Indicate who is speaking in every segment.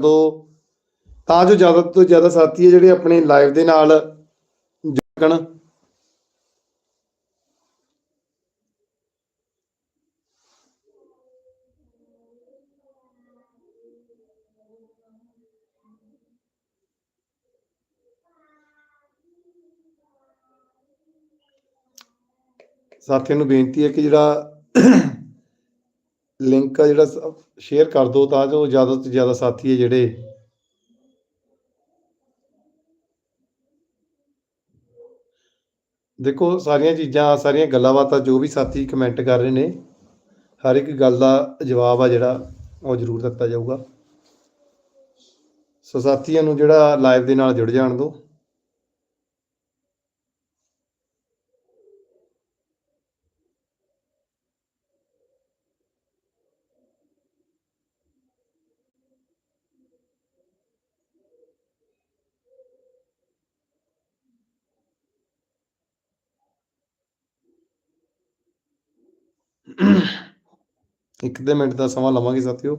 Speaker 1: ਦੋ। ਤਾਂ ਜੋ ਜ਼ਿਆਦਾ ਤੋਂ ਜ਼ਿਆਦਾ ਸਾਥੀ ਹੈ ਜਿਹੜੇ ਆਪਣੇ ਲਾਈਵ ਦੇ ਨਾਲ ਜੁੜਨ। ਸਾਥੀਆਂ ਨੂੰ ਬੇਨਤੀ ਹੈ ਕਿ ਜਿਹੜਾ ਲਿੰਕ ਆ ਜਿਹੜਾ ਸ਼ੇਅਰ ਕਰ ਦਿਓ ਤਾਂ ਜੋ ਜ਼ਿਆਦਾ ਤੋਂ ਜ਼ਿਆਦਾ ਸਾਥੀ ਹੈ ਜਿਹੜੇ ਦੇਖੋ, ਸਾਰੀਆਂ ਚੀਜ਼ਾਂ, ਸਾਰੀਆਂ ਗੱਲਾਂ ਬਾਤਾਂ ਜੋ ਵੀ ਸਾਥੀ ਕਮੈਂਟ ਕਰ ਰਹੇ ਨੇ, ਹਰ ਇੱਕ ਗੱਲ ਦਾ ਜਵਾਬ ਆ ਜਿਹੜਾ, ਉਹ ਜ਼ਰੂਰ ਦਿੱਤਾ ਜਾਊਗਾ। ਸੋ ਸਾਥੀਆਂ ਨੂੰ ਜਿਹੜਾ ਲਾਈਵ ਦੇ ਨਾਲ ਜੁੜ ਜਾਣ ਦਿਓ। ਇੱਕ ਦੇ ਮਿੰਟ ਦਾ ਸਮਾਂ ਲਵਾਂਗੇ ਸਾਥੀਓ।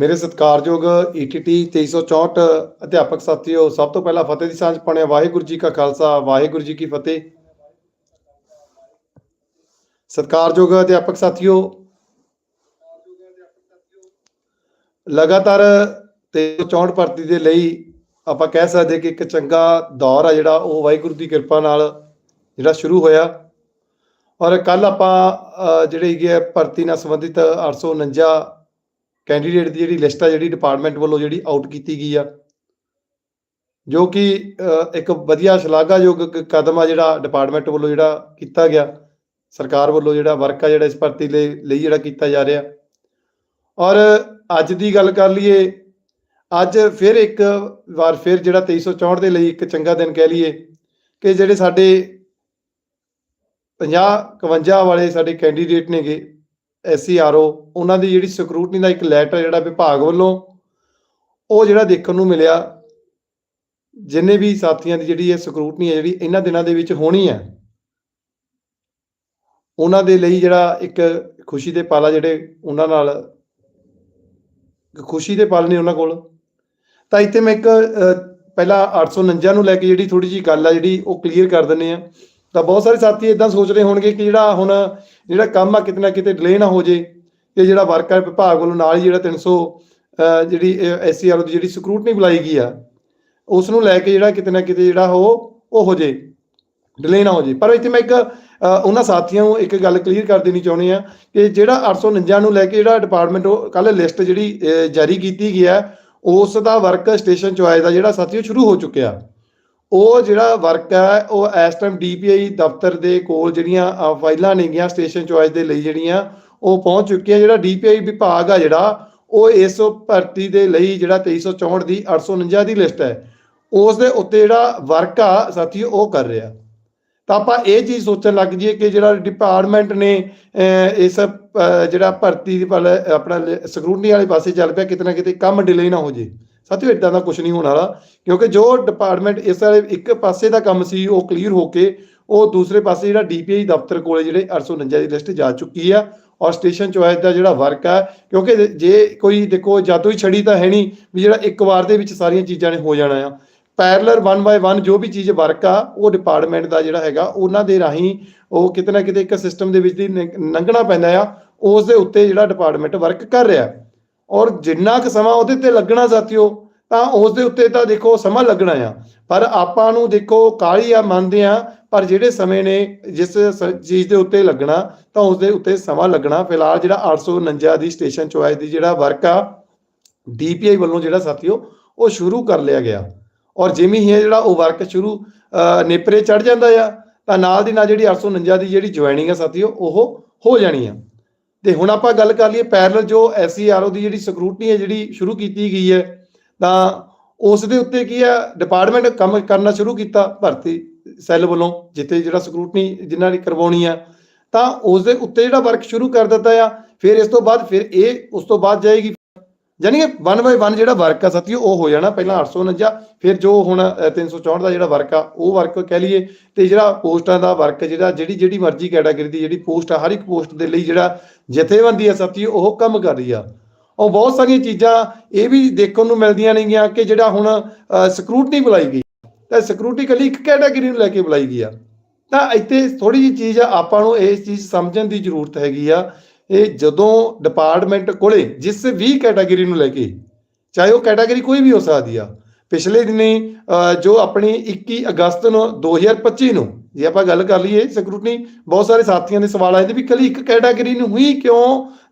Speaker 1: ਮੇਰੇ ਸਤਿਕਾਰਯੋਗ E ETT 2364 ਅਧਿਆਪਕ ਸਾਥੀਓ, ਸਭ ਤੋਂ ਪਹਿਲਾਂ ਫਤਿਹ ਦੀ ਸਾਂਝ ਪਾਉਣੇ ਵਾਹਿਗੁਰੂ ਜੀ ਕਾ ਖਾਲਸਾ, ਵਾਹਿਗੁਰੂ ਜੀ ਕੀ ਫਤਿਹ। ਸਤਿਕਾਰਯੋਗ ਅਧਿਆਪਕ ਸਾਥੀਓ, ਲਗਾਤਾਰ 364 ਭਰਤੀ ਦੇ ਲਈ ਆਪਾਂ ਕਹਿ ਸਕਦੇ ਕਿ ਇੱਕ ਚੰਗਾ ਦੌਰ ਆ ਜਿਹੜਾ, ਉਹ ਵਾਹਿਗੁਰੂ ਦੀ ਕਿਰਪਾ ਨਾਲ ਜਿਹੜਾ ਸ਼ੁਰੂ ਹੋਇਆ। ਔਰ ਕੱਲ ਆਪਾਂ ਜਿਹੜੇ ਹੈਗੇ ਆ ਭਰਤੀ ਨਾਲ ਸੰਬੰਧਿਤ 849 ਕੈਂਡੀਡੇਟ ਦੀ ਜਿਹੜੀ ਲਿਸਟ ਆ, ਜਿਹੜੀ ਡਿਪਾਰਟਮੈਂਟ ਵੱਲੋਂ ਜਿਹੜੀ ਆਊਟ ਕੀਤੀ ਗਈ ਆ, ਜੋ ਕਿ ਇੱਕ ਵਧੀਆ ਸ਼ਲਾਘਾਯੋਗ ਕਦਮ ਆ ਜਿਹੜਾ ਡਿਪਾਰਟਮੈਂਟ ਵੱਲੋਂ ਜਿਹੜਾ ਕੀਤਾ ਗਿਆ, ਸਰਕਾਰ ਵੱਲੋਂ ਜਿਹੜਾ ਵਰਕ ਆ ਜਿਹੜਾ ਇਸ ਭਰਤੀ ਲਈ ਲਈ ਜਿਹੜਾ ਕੀਤਾ ਜਾ ਰਿਹਾ। ਔਰ ਅੱਜ ਦੀ ਗੱਲ ਕਰ ਲਈਏ, ਅੱਜ ਫਿਰ ਇੱਕ ਵਾਰ ਫਿਰ ਜਿਹੜਾ 2364 ਦੇ ਲਈ ਇੱਕ ਚੰਗਾ ਦਿਨ ਕਹਿ ਲਈਏ ਕਿ ਜਿਹੜੇ ਸਾਡੇ 50 51 ਵਾਲੇ ਸਾਡੇ ਕੈਂਡੀਡੇਟ ਨੇਗੇ ਐਸਸੀਆਰਓ ਉਹਨਾਂ ਦੀ ਜਿਹੜੀ ਸਕਰੂਟਨੀ ਦਾ ਇੱਕ ਲੈਟਰ ਜਿਹੜਾ ਵਿਭਾਗ ਵੱਲੋਂ ਉਹ ਜਿਹੜਾ ਦੇਖਣ ਨੂੰ ਮਿਲਿਆ ਜਿੰਨੇ ਵੀ ਸਾਥੀਆਂ ਦੀ ਜਿਹੜੀ ਇਹ ਸਕਰੂਟਨੀ ਹੈ ਜਿਹੜੀ ਇਹਨਾਂ ਦਿਨਾਂ ਦੇ ਵਿੱਚ ਹੋਣੀ ਹੈ ਉਹਨਾਂ ਦੇ ਲਈ ਜਿਹੜਾ ਇੱਕ ਖੁਸ਼ੀ ਦੇ ਪਲ ਆ ਜਿਹੜੇ ਉਹਨਾਂ ਨਾਲ ਖੁਸ਼ੀ ਦੇ ਪਲ ਨੇ ਉਹਨਾਂ ਕੋਲ। ਤਾਂ ਇੱਥੇ ਮੈਂ ਇੱਕ ਅਹ, ਪਹਿਲਾਂ 849 ਨੂੰ ਲੈ ਕੇ ਜਿਹੜੀ ਥੋੜੀ ਜੀ ਗੱਲ ਆ ਜਿਹੜੀ ਉਹ ਕਲੀਅਰ ਕਰ ਦਿੰਨੇ ਆ ਤਾਂ ਬਹੁਤ ਸਾਰੇ ਸਾਥੀ ਇਦਾਂ ਸੋਚ ਰਹੇ ਹੋਣਗੇ ਕਿ ਜਿਹੜਾ ਹੁਣ ਜਿਹੜਾ ਕੰਮ ਆ ਕਿਤੇ ਨਾ ਕਿਤੇ ਡਿਲੇ ਨਾ ਹੋ ਜੇ ਕਿ ਜਿਹੜਾ ਵਰਕਰ ਵਿਭਾਗ ਵੱਲੋਂ ਨਾਲ ਹੀ ਜਿਹੜਾ 300 ਅਹ, ਜਿਹੜੀ ਐਸਸੀਆਰ ਦੀ ਜਿਹੜੀ ਸਕਰੂਟਨੀ ਬੁਲਾਈ ਗਈ ਆ ਉਸ ਨੂੰ ਲੈ ਕੇ ਜਿਹੜਾ ਕਿਤੇ ਨਾ ਕਿਤੇ ਜਿਹੜਾ ਉਹ ਉਹ ਹੋ ਜੇ ਡਿਲੇ ਨਾ ਹੋ ਜੇ। ਪਰ ਇੱਥੇ ਮੈਂ ਇੱਕ ਉਹਨਾਂ ਸਾਥੀਆਂ ਨੂੰ ਇੱਕ ਗੱਲ ਕਲੀਅਰ ਕਰ ਦੇਣੀ ਚਾਹੁੰਦੀ ਆ ਕਿ ਜਿਹੜਾ 849 ਨੂੰ ਲੈ ਕੇ ਜਿਹੜਾ ਡਿਪਾਰਟਮੈਂਟ ਕੱਲ ਲਿਸਟ ਜਿਹੜੀ ਜਾਰੀ ਕੀਤੀ ਗਈ ਹੈ ਉਸ ਦਾ ਵਰਕ ਸਟੇਸ਼ਨ ਚੁਆਇਸ ਦਾ ਜਿਹੜਾ ਸਾਥੀਓ ਸ਼ੁਰੂ ਹੋ ਚੁੱਕਿਆ। ਉਹ ਜਿਹੜਾ ਵਰਕ ਹੈ, ਉਹ ਇਸ ਟਾਈਮ ਡੀਪੀਆਈ ਦਫ਼ਤਰ ਦੇ ਕੋਲ ਜਿਹੜੀਆਂ ਫਾਈਲਾਂ ਨੇਗੀਆਂ ਸਟੇਸ਼ਨ ਚੁਆਇਸ ਦੇ ਲਈ ਜਿਹੜੀਆਂ, ਉਹ ਪਹੁੰਚ ਚੁੱਕੀਆਂ। ਜਿਹੜਾ ਡੀਪੀਆਈ ਵਿਭਾਗ ਆ ਜਿਹੜਾ, ਉਹ ਇਸ ਭਰਤੀ ਦੇ ਲਈ ਜਿਹੜਾ 2364 ਦੀ 849 ਦੀ ਲਿਸਟ ਹੈ। ਉਸ ਦੇ ਉੱਤੇ ਜਿਹੜਾ ਵਰਕ ਆ ਸਾਥੀ ਉਹ ਕਰ ਰਿਹਾ। ਤਾਂ ਆਪਾਂ ਇਹ ਚੀਜ਼ ਸੋਚਣ ਲੱਗ ਜਾਈਏ ਕਿ ਜਿਹੜਾ ਡਿਪਾਰਟਮੈਂਟ ਨੇ ਇਸ ਜਿਹੜਾ ਭਰਤੀ ਦੀ ਵੱਲ, ਆਪਣਾ ਸਕਰੂਟਨੀ ਵਾਲੇ ਪਾਸੇ ਚੱਲ ਪਿਆ, ਕਿਤੇ ਨਾ ਕਿਤੇ ਕੰਮ ਡਿਲੇ ਨਾ ਹੋ ਜੇ ਸਾਥੀਓ ਇਦਾਂ ਦਾ ਕੁਝ ਨਹੀਂ ਹੋਣ ਵਾਲਾ, ਕਿਉਂਕਿ ਜੋ ਡਿਪਾਰਟਮੈਂਟ ਇਸ ਵਾਲੇ ਇੱਕ ਪਾਸੇ ਦਾ ਕੰਮ ਸੀ, ਉਹ ਕਲੀਅਰ ਹੋ ਕੇ ਉਹ ਦੂਸਰੇ ਪਾਸੇ ਜਿਹੜਾ ਡੀਪੀਆਈ ਦਫ਼ਤਰ ਕੋਲੇ ਜਿਹੜੇ 849 ਦੀ ਲਿਸਟ ਜਾ ਚੁੱਕੀ ਆ ਔਰ ਸਟੇਸ਼ਨ ਚੁਆਇਸ ਦਾ ਜਿਹੜਾ ਵਰਕ ਆ, ਕਿਉਂਕਿ ਜੇ- ਕੋਈ ਦੇਖੋ, ਜਾਦੂ ਹੀ ਛੜੀ ਤਾਂ ਹੈ ਨਹੀਂ ਵੀ ਜਿਹੜਾ ਇੱਕ ਵਾਰ ਦੇ ਵਿੱਚ ਸਾਰੀਆਂ ਚੀਜ਼ਾਂ ਨੇ ਹੋ ਜਾਣਾ ਆ। ਪੈਰਲਰ 1 ਬਾਈ 1 ਜੋ ਵੀ ਚੀਜ਼ ਵਰਕ ਆ, ਉਹ ਡਿਪਾਰਟਮੈਂਟ ਦਾ ਜਿਹੜਾ ਹੈਗਾ, ਉਹਨਾਂ ਦੇ ਰਾਹੀਂ ਉਹ ਕਿਤੇ ਨਾ ਕਿਤੇ ਇੱਕ ਸਿਸਟਮ ਦੇ ਵਿੱਚ ਦੀ ਲੰਘਣਾ ਪੈਂਦਾ ਆ, ਉਸ ਦੇ ਉੱਤੇ ਜਿਹੜਾ ਡਿਪਾਰਟਮੈਂਟ ਵਰਕ ਕਰ ਰਿਹਾ। ਔਰ ਜਿੰਨਾ ਕੁ ਸਮਾਂ ਉਹਦੇ ਤੇ ਲੱਗਣਾ ਸਾਥੀਓ, ਤਾਂ ਉਸ ਦੇ ਉੱਤੇ ਤਾਂ ਦੇਖੋ ਸਮਾਂ ਲੱਗਣਾ ਆ। ਪਰ ਆਪਾਂ ਨੂੰ ਦੇਖੋ ਕਾਹਲੀ ਆ, ਮੰਨਦੇ ਆ, ਪਰ ਜਿਹੜੇ ਸਮੇਂ ਨੇ ਜਿਸ ਸ- ਚੀਜ਼ ਦੇ ਉੱਤੇ ਲੱਗਣਾ, ਤਾਂ ਉਸ ਦੇ ਉੱਤੇ ਸਮਾਂ ਲੱਗਣਾ। ਫਿਲਹਾਲ ਜਿਹੜਾ 849 ਦੀ ਸਟੇਸ਼ਨ ਚੁਆਇਸ ਦੀ ਜਿਹੜਾ ਵਰਕ ਆ ਡੀਪੀਆਈ ਵੱਲੋਂ ਜਿਹੜਾ ਸਾਥੀਓ, ਉਹ ਸ਼ੁਰੂ ਕਰ ਲਿਆ ਗਿਆ। ਔਰ ਜਿਵੇਂ ਹੀ ਜਿਹੜਾ ਉਹ ਵਰਕ ਸ਼ੁਰੂ ਨੇਪਰੇ ਚੜ ਜਾਂਦਾ ਆ, ਤਾਂ ਨਾਲ ਦੀ ਨਾਲ ਜਿਹੜੀ 849 ਦੀ ਜਿਹੜੀ ਜੁਆਇਨਿੰਗ ਆ ਸਾਥੀਓ, ਉਹ ਹੋ ਜਾਣੀ ਆ। ਤੇ ਹੁਣ ਆਪਾਂ ਗੱਲ ਕਰ ਲਈਏ ਪੈਰਲਲ ਜੋ ਐਸਸੀਆਰਓ ਦੀ ਜਿਹੜੀ ਸਕਰੂਟਨੀ ਹੈ, ਜਿਹੜੀ ਸ਼ੁਰੂ ਕੀਤੀ ਗਈ ਹੈ, ਤਾਂ ਉਸ ਦੇ ਉੱਤੇ ਕੀ ਆ ਡਿਪਾਰਟਮੈਂਟ ਕੰਮ ਕਰਨਾ ਸ਼ੁਰੂ ਕੀਤਾ ਭਰਤੀ ਸੈੱਲ ਵੱਲੋਂ, ਜਿੱਥੇ ਜਿਹੜਾ ਸਕਰੂਟਨੀ ਜਿਨ੍ਹਾਂ ਨੇ ਕਰਵਾਉਣੀ ਆ। ਤਾਂ ਉਸ ਦੇ ਉੱਤੇ ਜਿਹੜਾ ਵਰਕ ਸ਼ੁਰੂ ਕਰ ਦਿੱਤਾ ਆ, ਫਿਰ ਇਸ ਤੋਂ ਬਾਅਦ ਫਿਰ ਇਹ ਉਸ ਤੋਂ ਬਾਅਦ ਜਾਏਗੀ। ਯਾਨੀ ਕਿ 1 ਬਾਈ 1 ਜਿਹੜਾ ਵਰਕ ਆ ਸਾਥੀਓ ਉਹ ਹੋ ਜਾਣਾ ਪਹਿਲਾਂ 849 ਫਿਰ ਜੋ ਹੁਣ ਅ, 364 ਦਾ ਜਿਹੜਾ ਵਰਕ ਆ ਉਹ ਵਰਕ ਕਹਿ ਲਈਏ ਤੇ ਜਿਹੜਾ ਪੋਸਟਾਂ ਦਾ ਵਰਕ ਜਿਹੜਾ ਜਿਹੜੀ ਜਿਹੜੀ ਮਰਜ਼ੀ ਕੈਟਾਗਰੀ ਦੀ ਜਿਹੜੀ ਪੋਸਟ ਆ ਹਰ ਇੱਕ ਪੋਸਟ ਦੇ ਲਈ ਜਿਹੜਾ ਜਥੇਬੰਦੀ ਆ ਸਾਥੀਓ ਉਹ ਕੰਮ ਕਰ ਰਹੀ ਆ। ਉਹ ਬਹੁਤ ਸਾਰੀਆਂ ਚੀਜ਼ਾਂ ਇਹ ਵੀ ਦੇਖਣ ਨੂੰ ਮਿਲਦੀਆਂ ਨੇਗੀਆਂ ਕਿ ਜਿਹੜਾ ਹੁਣ ਸਕਰੂਟਨੀ ਬੁਲਾਈ ਗਈ। ਤਾਂ ਸਕਰੂਟਨੀ ਕੱਲੀ ਇੱਕ ਕੈਟਾਗਰੀ ਨੂੰ ਲੈ ਕੇ ਬੁਲਾਈ ਗਈ ਆ। ਤਾਂ ਇੱਥੇ ਥੋੜੀ ਜਿਹੀ ਚੀਜ਼ ਆ ਆਪਾਂ ਨੂੰ ਇਸ ਚੀਜ਼ ਸਮਝਣ ਦੀ ਜ਼ਰੂਰਤ ਹੈਗੀ ਆ ਇਹ ਜਦੋਂ ਡਿਪਾਰਟਮੈਂਟ ਕੋਲੇ ਜਿਸ ਵੀ ਕੈਟਾਗਰੀ ਨੂੰ ਲੈ ਕੇ, ਚਾਹੇ ਉਹ ਕੈਟਾਗਰੀ ਕੋਈ ਵੀ ਹੋ ਸਕਦੀ ਆ, ਪਿਛਲੇ ਦਿਨੀ ਜੋ ਆਪਣੀ 21 ਅਗਸਤ ਨੂੰ 2025 ਨੂੰ, ਜੇ ਆਪਾਂ ਗੱਲ ਕਰ ਲਈਏ ਸਕਰੂਟਨੀ ਬਹੁਤ ਸਾਰੇ ਸਾਥੀਆਂ ਦੇ ਸਵਾਲ ਆਏ ਨੇ ਵੀ ਕੱਲੀ ਇੱਕ ਕੈਟਾਗਰੀ ਨੂੰ ਹੀ ਕਿਉਂ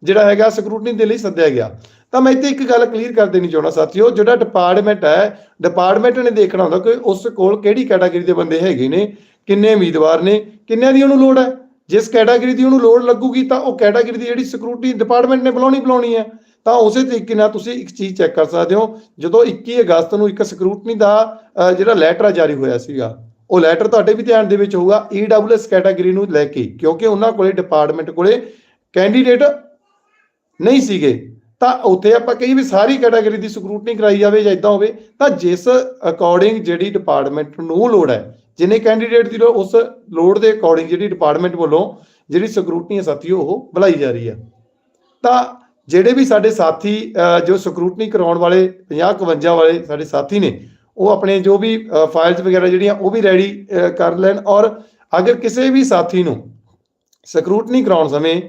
Speaker 1: ਜਿਹੜਾ ਹੈਗਾ ਸਕਰੂਟਨੀ ਦੇ ਲਈ ਸੱਦਿਆ ਗਿਆ? ਤਾਂ ਮੈਂ ਇੱਥੇ ਇੱਕ ਗੱਲ ਕਲੀਅਰ ਕਰ ਦੇਣੀ ਚਾਹੁੰਦਾ ਸਾਥੀਓ, ਜਿਹੜਾ ਡਿਪਾਰਟਮੈਂਟ ਹੈ ਡਿਪਾਰਟਮੈਂਟ ਨੇ ਦੇਖਣਾ ਹੁੰਦਾ ਕਿ ਉਸ ਕੋਲ ਕਿਹੜੀ ਕੈਟਾਗਰੀ ਦੇ ਬੰਦੇ ਹੈਗੇ ਨੇ, ਕਿੰਨੇ ਉਮੀਦਵਾਰ ਨੇ, ਕਿੰਨਿਆਂ ਦੀ ਉਹਨੂੰ ਲੋੜ ਹੈ? ਜਿਸ ਕੈਟਾਗਰੀ ਦੀ ਉਹਨੂੰ ਲੋੜ ਲੱਗੂਗੀ ਤਾਂ ਉਹ ਕੈਟਾਗਰੀ ਦੀ ਜਿਹੜੀ ਸਕਰੂਟਨੀ ਡਿਪਾਰਟਮੈਂਟ ਨੇ ਬੁਲਾਉਣੀ ਬੁਲਾਉਣੀ ਹੈ। ਤਾਂ ਉਸੇ ਤਰੀਕੇ ਨਾਲ ਤੁਸੀਂ ਇੱਕ ਚੀਜ਼ ਚੈੱਕ ਕਰ ਸਕਦੇ ਹੋ। ਜਦੋਂ 21 ਅਗਸਤ ਨੂੰ ਇੱਕ ਸਕਰੂਟਨੀ ਦਾ ਜਿਹੜਾ ਲੈਟਰ ਜਾਰੀ ਹੋਇਆ ਸੀਗਾ, ਉਹ ਲੈਟਰ ਤੁਹਾਡੇ ਵੀ ਧਿਆਨ ਦੇ ਵਿੱਚ ਹੋਊਗਾ ਈਡਬਲਯੂਐਸ ਕੈਟਾਗਰੀ ਨੂੰ ਲੈ ਕੇ, ਕਿਉਂਕਿ ਉਹਨਾਂ ਕੋਲੇ ਡਿਪਾਰਟਮੈਂਟ ਕੋਲੇ ਕੈਂਡੀਡੇਟ ਨਹੀਂ ਸੀਗੇ। ਤਾਂ ਉੱਥੇ ਆਪਾਂ ਕਹੀ ਵੀ ਸਾਰੀ ਕੈਟਾਗਰੀ ਦੀ ਸਕਰੂਟਨੀ ਕਰਾਈ ਜਾਵੇ ਜਾਂ ਇਦਾਂ ਹੋਵੇ, ਤਾਂ ਜਿਸ ਅਕੋਰਡਿੰਗ ਜਿਹੜੀ ਡਿਪਾਰਟਮੈਂਟ ਨੂੰ ਲੋੜ ਹੈ ਜਿੰਨੇ ਕੈਂਡੀਡੇਟ ਦੀ ਲੋੜ ਉਸ ਲੋੜ ਦੇ ਅਕੋਰਡਿੰਗ ਜਿਹੜੀ ਡਿਪਾਰਟਮੈਂਟ ਵੱਲੋਂ ਜਿਹੜੀ ਸਕਰੂਟਨੀ ਹੈ ਸਾਥੀਓ, ਉਹ ਬੁਲਾਈ ਜਾ ਰਹੀ ਹੈ। ਤਾਂ ਜਿਹੜੇ ਵੀ ਸਾਡੇ ਸਾਥੀ ਜੋ ਸਕਰੂਟਨੀ ਕਰਾਉਣ ਵਾਲੇ 50 51 ਵਾਲੇ ਸਾਡੇ ਸਾਥੀ ਨੇ, ਉਹ ਆਪਣੇ ਜੋ ਵੀ ਫਾਈਲਸ ਵਗੈਰਾ ਜਿਹੜੀਆਂ, ਉਹ ਵੀ ਰੈਡੀ ਕਰ ਲੈਣ ਔਰ ਅਗਰ ਕਿਸੇ ਵੀ ਸਾਥੀ ਨੂੰ ਸਕਰੂਟਨੀ ਕਰਾਉਣ ਸਮੇਂ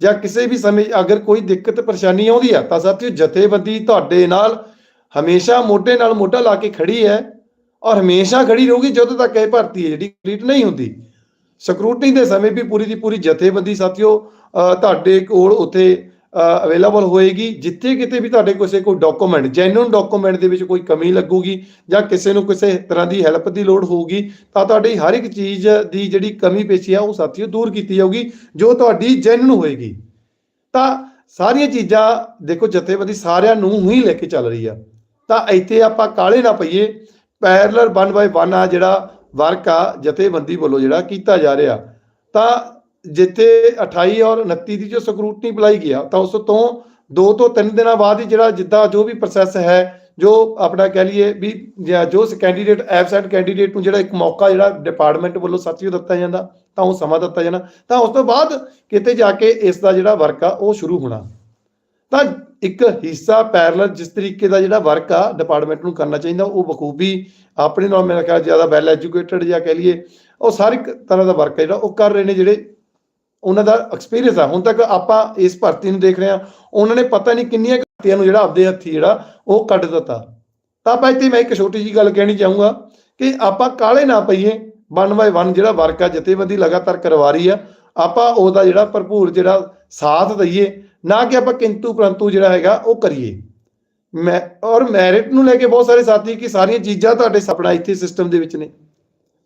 Speaker 1: ਜਾਂ ਕਿਸੇ ਵੀ ਸਮੇਂ ਅਗਰ ਕੋਈ ਦਿੱਕਤ, ਪਰੇਸ਼ਾਨੀ ਆਉਂਦੀ ਹੈ ਤਾਂ ਸਾਥੀਓ ਜਥੇਬੰਦੀ ਤੁਹਾਡੇ ਨਾਲ ਹਮੇਸ਼ਾ ਮੋਢੇ ਨਾਲ ਮੋਢਾ ਲਾ ਕੇ ਖੜੀ ਹੈ। ਔਰ ਹਮੇਸ਼ਾ ਖੜੀ ਰਹੂਗੀ ਜਦੋਂ ਤੱਕ ਇਹ ਭਰਤੀ ਹੈ, ਜਿਹੜੀ ਕੰਪਲੀਟ ਨਹੀਂ ਹੁੰਦੀ। ਸਕਰੂਟਨੀ ਦੇ ਸਮੇਂ ਵੀ ਪੂਰੀ ਦੀ ਪੂਰੀ ਜਥੇਬੰਦੀ ਸਾਥੀਓ ਤੁਹਾਡੇ ਕੋਲ ਉੱਥੇ ਅਵੇਲੇਬਲ ਹੋਏਗੀ। ਜਿੱਥੇ ਕਿਤੇ ਵੀ ਤੁਹਾਡੇ ਕਿਸੇ ਕੋਈ ਡਾਕੂਮੈਂਟ ਜੈਨੂਨ ਡਾਕੂਮੈਂਟ ਦੇ ਵਿੱਚ ਕੋਈ ਕਮੀ ਲੱਗੂਗੀ ਜਾਂ ਕਿਸੇ ਨੂੰ ਕਿਸੇ ਤਰ੍ਹਾਂ ਦੀ ਹੈਲਪ ਦੀ ਲੋੜ ਹੋਊਗੀ, ਤਾਂ ਤੁਹਾਡੀ ਹਰ ਇੱਕ ਚੀਜ਼ ਦੀ ਜਿਹੜੀ ਕਮੀ ਪੇਸ਼ੀ ਆ, ਉਹ ਸਾਥੀਓ ਦੂਰ ਕੀਤੀ ਜਾਊਗੀ, ਜੋ ਤੁਹਾਡੀ ਜੈਨੂਨ ਹੋਏਗੀ। ਤਾਂ ਸਾਰੀਆਂ ਚੀਜ਼ਾਂ, ਦੇਖੋ ਜਥੇਬੰਦੀ ਸਾਰਿਆਂ ਨੂੰ ਹੀ ਲੈ ਕੇ ਚੱਲ ਰਹੀ ਆ। ਤਾਂ ਇੱਥੇ ਆਪਾਂ ਕਾਲੇ ਨਾ ਪਈਏ ਪੈਰਲਰ 1 ਬਾਈ 1 ਆ ਜਿਹੜਾ ਵਰਕ ਆ, ਜਥੇਬੰਦੀ ਵੱਲੋਂ ਜਿਹੜਾ ਕੀਤਾ ਜਾ ਰਿਹਾ। ਤਾਂ ਜਿੱਥੇ 28 ਔਰ 29 ਦੀ ਜੋ ਸਕਰੂਟਨੀ ਬੁਲਾਈ ਗਿਆ ਤਾਂ ਉਸ ਤੋਂ 2 ਤੋਂ 3 ਦਿਨਾਂ ਬਾਅਦ ਹੀ ਜਿਹੜਾ ਜਿੱਦਾਂ ਜੋ ਵੀ ਪ੍ਰੋਸੈਸ ਹੈ, ਜੋ ਆਪਣਾ ਕਹਿ ਲਈਏ ਵੀ ਜੋ ਕੈਂਡੀਡੇਟ ਐਬਸੈਂਟ ਕੈਂਡੀਡੇਟ ਨੂੰ ਜਿਹੜਾ ਇੱਕ ਮੌਕਾ ਜਿਹੜਾ ਡਿਪਾਰਟਮੈਂਟ ਵੱਲੋਂ ਸਾਥੀਓ ਦਿੱਤਾ ਜਾਂਦਾ, ਤਾਂ ਉਹ ਸਮਾਂ ਦਿੱਤਾ ਜਾਣਾ। ਤਾਂ ਉਸ ਤੋਂ ਬਾਅਦ ਕਿਤੇ ਜਾ ਕੇ ਇਸ ਦਾ ਜਿਹੜਾ ਵਰਕ ਆ, ਉਹ ਸ਼ੁਰੂ ਹੋਣਾ। ਤਾਂ ਇੱਕ ਹਿੱਸਾ ਪੈਰਲਲ ਜਿਸ ਤਰੀਕੇ ਦਾ ਜਿਹੜਾ ਵਰਕ ਆ ਡਿਪਾਰਟਮੈਂਟ ਨੂੰ ਕਰਨਾ ਚਾਹੀਦਾ, ਉਹ ਬਖੂਬੀ ਆਪਣੇ ਨਾਲ ਮੇਰਾ ਖਿਆਲ ਜ਼ਿਆਦਾ ਵੈਲ ਐਜੂਕੇਟਡ ਜਾਂ ਕਹਿ ਲਈਏ, ਉਹ ਸਾਰੀ ਤਰ੍ਹਾਂ ਦਾ ਵਰਕ ਹੈ ਜਿਹੜਾ, ਉਹ ਕਰ ਰਹੇ ਨੇ ਜਿਹੜੇ ਉਹਨਾਂ ਦਾ ਐਕਸਪੀਰੀਅੰਸ ਆ। ਹੁਣ ਤੱਕ ਆਪਾਂ ਇਸ ਭਰਤੀ ਨੂੰ ਦੇਖ ਰਹੇ ਆ ਉਹਨਾਂ ਨੇ ਪਤਾ ਨਹੀਂ ਕਿੰਨੀਆਂ ਘਾਟੀਆਂ ਨੂੰ ਜਿਹੜਾ ਆਪਦੇ ਹੱਥੀ ਜਿਹੜਾ ਉਹ ਕੱਢ ਦਿੱਤਾ। ਤਾਂ ਆਪਾਂ ਇੱਥੇ ਮੈਂ ਇੱਕ ਛੋਟੀ ਜੀ ਗੱਲ ਕਹਿਣੀ ਚਾਹੂੰਗਾ ਕਿ ਆਪਾਂ ਕਾਲੇ ਨਾ ਪਈਏ 1 ਬਾਈ 1 ਜਿਹੜਾ ਵਰਕ ਆ, ਜਥੇਬੰਦੀ ਲਗਾਤਾਰ ਕਰਵਾ ਰਹੀ ਆ, ਆਪਾਂ ਉਹਦਾ ਜਿਹੜਾ ਭਰਪੂਰ ਜਿਹੜਾ ਸਾਥ ਦਈਏ ਨਾ ਕਿ ਆਪਾਂ ਕਿੰਤੂ ਪਰੰਤੂ ਜਿਹੜਾ ਹੈਗਾ ਉਹ ਕਰੀਏ। ਮੈਂ ਔਰ ਮੈਰਿਟ ਨੂੰ ਲੈ ਕੇ ਬਹੁਤ ਸਾਰੇ ਸਾਥੀ ਕਿ ਸਾਰੀਆਂ ਚੀਜ਼ਾਂ ਤੁਹਾਡੇ ਸਪਨਾ ਇੱਥੇ ਸਿਸਟਮ ਦੇ ਵਿੱਚ ਨੇ।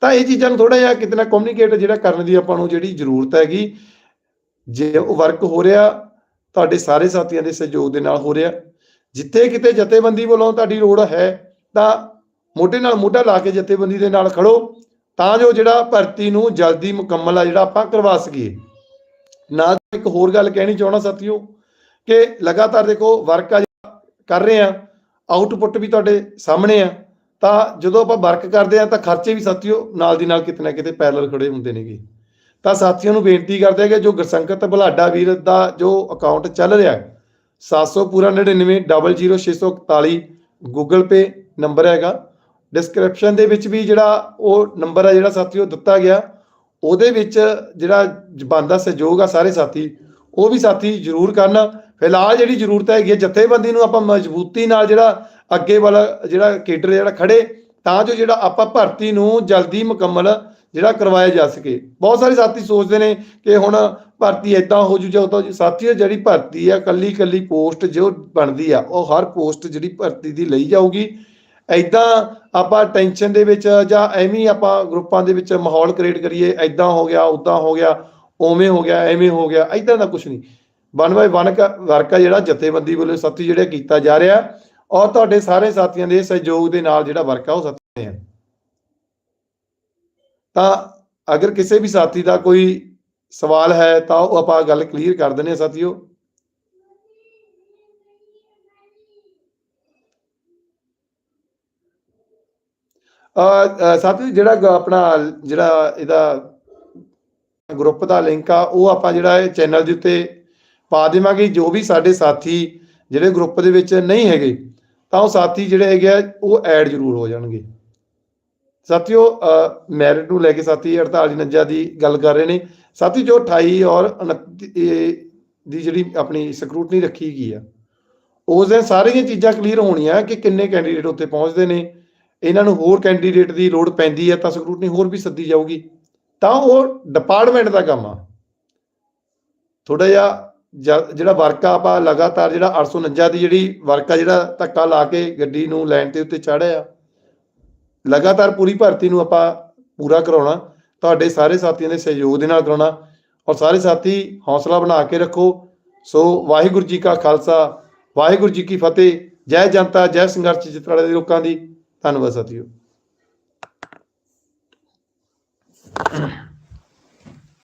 Speaker 1: ਤਾਂ ਇਹ ਚੀਜ਼ਾਂ ਨੂੰ ਥੋੜਾ ਜਿਹਾ ਕਿਤੇ ਨਾ ਕਮਿਊਨੀਕੇਟ ਜਿਹੜਾ ਕਰਨ ਦੀ ਆਪਾਂ ਨੂੰ ਜਿਹੜੀ ਜ਼ਰੂਰਤ ਹੈਗੀ, ਜੇ ਉਹ ਵਰਕ ਹੋ ਰਿਹਾ, ਤੁਹਾਡੇ ਸਾਰੇ ਸਾਥੀਆਂ ਦੇ ਸਹਿਯੋਗ ਦੇ ਨਾਲ ਹੋ ਰਿਹਾ। ਜਿੱਥੇ ਕਿਤੇ ਜਥੇਬੰਦੀ ਵੱਲੋਂ ਤੁਹਾਡੀ ਲੋੜ ਹੈ, ਤਾਂ ਮੋਢੇ ਨਾਲ ਮੋਢਾ ਲਾ ਕੇ ਜਥੇਬੰਦੀ ਦੇ ਨਾਲ ਖੜੋ, ਤਾਂ ਜੋ ਜਿਹੜਾ ਭਰਤੀ ਨੂੰ ਜਲਦੀ ਮੁਕੰਮਲ ਆ ਜਿਹੜਾ ਆਪਾਂ ਕਰਵਾ ਸਕੀਏ। ਨਾਲ ਇੱਕ ਹੋਰ ਗੱਲ ਕਹਿਣੀ ਚਾਹਣਾ ਸਾਥੀਓ ਕਿ ਲਗਾਤਾਰ ਦੇਖੋ ਵਰਕ ਆ ਕਰ ਰਹੇ ਆ ਆਊਟਪੁੱਟ ਵੀ ਤੁਹਾਡੇ ਸਾਹਮਣੇ ਆ, ਤਾਂ ਜਦੋਂ ਆਪਾਂ ਵਰਕ ਕਰਦੇ ਆ ਤਾਂ ਖਰਚੇ ਵੀ ਸਾਥੀਓ ਨਾਲ ਦੀ ਨਾਲ ਕਿਤੇ ਨਾ ਕਿਤੇ ਪੈਰਲਲ ਖੜੇ ਹੁੰਦੇ ਨੇਗੇ। ਤਾਂ ਸਾਥੀਆਂ ਨੂੰ ਬੇਨਤੀ ਕਰਦੇ ਆ ਕਿ ਜੋ ਗੁਰਸੰਗਤ ਬਲਾਡਾ ਵੀਰ ਦਾ ਜੋ ਅਕਾਊਂਟ ਚੱਲ ਰਿਹਾ ਹੈ 700 ਪੂਰਾ 99 00641 ਗੂਗਲ ਪੇ ਨੰਬਰ ਹੈਗਾ। ਡਿਸਕ੍ਰਿਪਸ਼ਨ ਦੇ ਵਿੱਚ ਵੀ ਜਿਹੜਾ ਉਹ ਨੰਬਰ ਹੈ ਜਿਹੜਾ ਸਾਥੀਓ ਦਿੱਤਾ ਗਿਆ ਉਹਦੇ ਵਿੱਚ ਜਿਹੜਾ ਬੰਦਾ ਸਹਿਯੋਗ ਆ ਸਾਰੇ ਸਾਥੀ, ਉਹ ਵੀ ਸਾਥੀ ਜ਼ਰੂਰ ਕਰਨ। ਫਿਲਹਾਲ ਜਿਹੜੀ ਜ਼ਰੂਰਤ ਹੈਗੀ ਹੈ ਜਥੇਬੰਦੀ ਨੂੰ ਆਪਾਂ ਮਜ਼ਬੂਤੀ ਨਾਲ ਜਿਹੜਾ ਅੱਗੇ ਵਾਲਾ ਜਿਹੜਾ ਕੇਡਰ ਜਿਹੜਾ ਖੜੇ, ਤਾਂ ਜੋ ਜਿਹੜਾ ਆਪਾਂ ਭਰਤੀ ਨੂੰ ਜਲਦੀ ਮੁਕੰਮਲ ਜਿਹੜਾ ਕਰਵਾਇਆ ਜਾ ਸਕੇ। ਬਹੁਤ ਸਾਰੇ ਸਾਥੀ ਸੋਚਦੇ ਨੇ ਕਿ ਹੁਣ ਭਰਤੀ ਇਦਾਂ ਹੋ ਜੂ ਜਾਂ ਉਦਾਂ ਹੋ ਜੂ। ਸਾਥੀਓ ਜਿਹੜੀ ਭਰਤੀ ਆ ਕੱਲੀ ਕੱਲੀ ਪੋਸਟ ਜੋ ਬਣਦੀ ਆ, ਉਹ ਹਰ ਪੋਸਟ ਜਿਹੜੀ ਭਰਤੀ ਦੀ ਲਈ ਜਾਊਗੀ। ਐਦਾਂ ਆਪਾਂ ਟੈਨਸ਼ਨ ਦੇ ਵਿੱਚ ਜਾਂ ਐਵੇਂ ਆਪਾਂ ਗਰੁੱਪਾਂ ਦੇ ਵਿੱਚ ਮਾਹੌਲ ਕ੍ਰੀਏਟ ਕਰੀਏ ਐਦਾਂ ਹੋ ਗਿਆ ਉਦਾਂ ਹੋ ਗਿਆ, ਉਵੇਂ ਹੋ ਗਿਆ, ਐਵੇਂ ਹੋ ਗਿਆ ਐਦਾਂ ਦਾ ਕੁਝ ਨਹੀਂ। ਵਨ ਬਾਈ ਵਨ ਵਰਕ ਆ ਜਿਹੜਾ ਜਥੇਬੰਦੀ ਵੱਲੋਂ ਸਾਥੀ ਜਿਹੜਾ ਕੀਤਾ ਜਾ ਰਿਹਾ ਔਰ ਤੁਹਾਡੇ ਸਾਰੇ ਸਾਥੀਆਂ ਦੇ ਸਹਿਯੋਗ ਦੇ ਨਾਲ ਜਿਹੜਾ ਵਰਕਾ ਉਹ ਸੱਤੇ ਆ। ਤਾਂ ਅਗਰ ਕਿਸੇ ਵੀ ਸਾਥੀ ਦਾ ਕੋਈ ਸਵਾਲ ਹੈ ਤਾਂ ਉਹ ਆਪਾਂ ਗੱਲ ਕਲੀਅਰ ਕਰ ਦਿੰਦੇ ਹਾਂ ਸਾਥੀਓ। ਸਾਥੀ, ਜਿਹੜਾ ਆਪਣਾ ਜਿਹੜਾ ਇਹਦਾ ਗਰੁੱਪ ਦਾ ਲਿੰਕ ਆ, ਉਹ ਆਪਾਂ ਜਿਹੜਾ ਇਹ ਚੈਨਲ ਦੇ ਉੱਤੇ ਪਾ ਦੇਵਾਂਗੇ। ਜੋ ਵੀ ਸਾਡੇ ਸਾਥੀ ਜਿਹੜੇ ਗਰੁੱਪ ਦੇ ਵਿੱਚ ਨਹੀਂ ਹੈਗੇ, ਤਾਂ ਉਹ ਸਾਥੀ ਜਿਹੜੇ ਹੈਗੇ ਆ, ਉਹ ਐਡ ਜ਼ਰੂਰ ਹੋ ਜਾਣਗੇ। ਸਾਥੀਓ ਮੈਰਿਟ ਨੂੰ ਲੈ ਕੇ ਸਾਥੀ 48 ਨੱਜਾ ਦੀ ਗੱਲ ਕਰ ਰਹੇ ਨੇ। ਸਾਥੀ, ਜੋ 28 ਔਰ 29 ਦੀ ਜਿਹੜੀ ਆਪਣੀ ਸਕਰੂਟਨੀ ਰੱਖੀ ਗਈ ਆ, ਉਸ ਦਿਨ ਸਾਰੀਆਂ ਚੀਜ਼ਾਂ ਕਲੀਅਰ ਹੋਣੀਆਂ ਕਿ ਕਿੰਨੇ ਕੈਂਡੀਡੇਟ ਉੱਤੇ ਪਹੁੰਚਦੇ ਨੇ। ਇਹਨਾਂ ਨੂੰ ਹੋਰ ਕੈਂਡੀਡੇਟ ਦੀ ਲੋੜ ਪੈਂਦੀ ਹੈ ਤਾਂ ਸਕਰੂਟਨੀ ਹੋਰ ਵੀ ਸੱਦੀ ਜਾਊਗੀ। ਤਾਂ ਉਹ ਡਿਪਾਰਟਮੈਂਟ ਦਾ ਕੰਮ ਆ। ਥੋੜਾ ਜਿਹਾ ਜਿਹੜਾ ਵਰਕਾ ਆਪਾਂ ਲਗਾਤਾਰ ਜਿਹੜਾ 849 ਦੀ ਜਿਹੜੀ ਵਰਕ ਆ ਜਿਹੜਾ ਧੱਕਾ ਲਾ ਕੇ ਗੱਡੀ ਨੂੰ ਲਾਈਨ ਤੇ ਉੱਤੇ ਚਾੜਿਆ ਲਗਾਤਾਰ ਪੂਰੀ ਭਰਤੀ ਨੂੰ ਆਪਾਂ ਪੂਰਾ ਕਰਾਉਣਾ, ਤੁਹਾਡੇ ਸਾਰੇ ਸਾਥੀਆਂ ਦੇ ਸਹਿਯੋਗ ਦੇ ਨਾਲ ਕਰਾਉਣਾ ਔਰ ਸਾਰੇ ਸਾਥੀ ਹੌਸਲਾ ਬਣਾ ਕੇ ਰੱਖੋ। ਸੋ ਵਾਹਿਗੁਰੂ ਜੀ ਕਾ ਖਾਲਸਾ, ਵਾਹਿਗੁਰੂ ਜੀ ਕੀ ਫਤਿਹ, ਜੈ ਜਨਤਾ, ਜੈ ਸੰਘਰਸ਼ ਚਿੱਤਰਾਲੇ ਵਾਲੇ ਲੋਕਾਂ ਦੀ। ਧੰਨਵਾਦ ਸਾਥੀਓ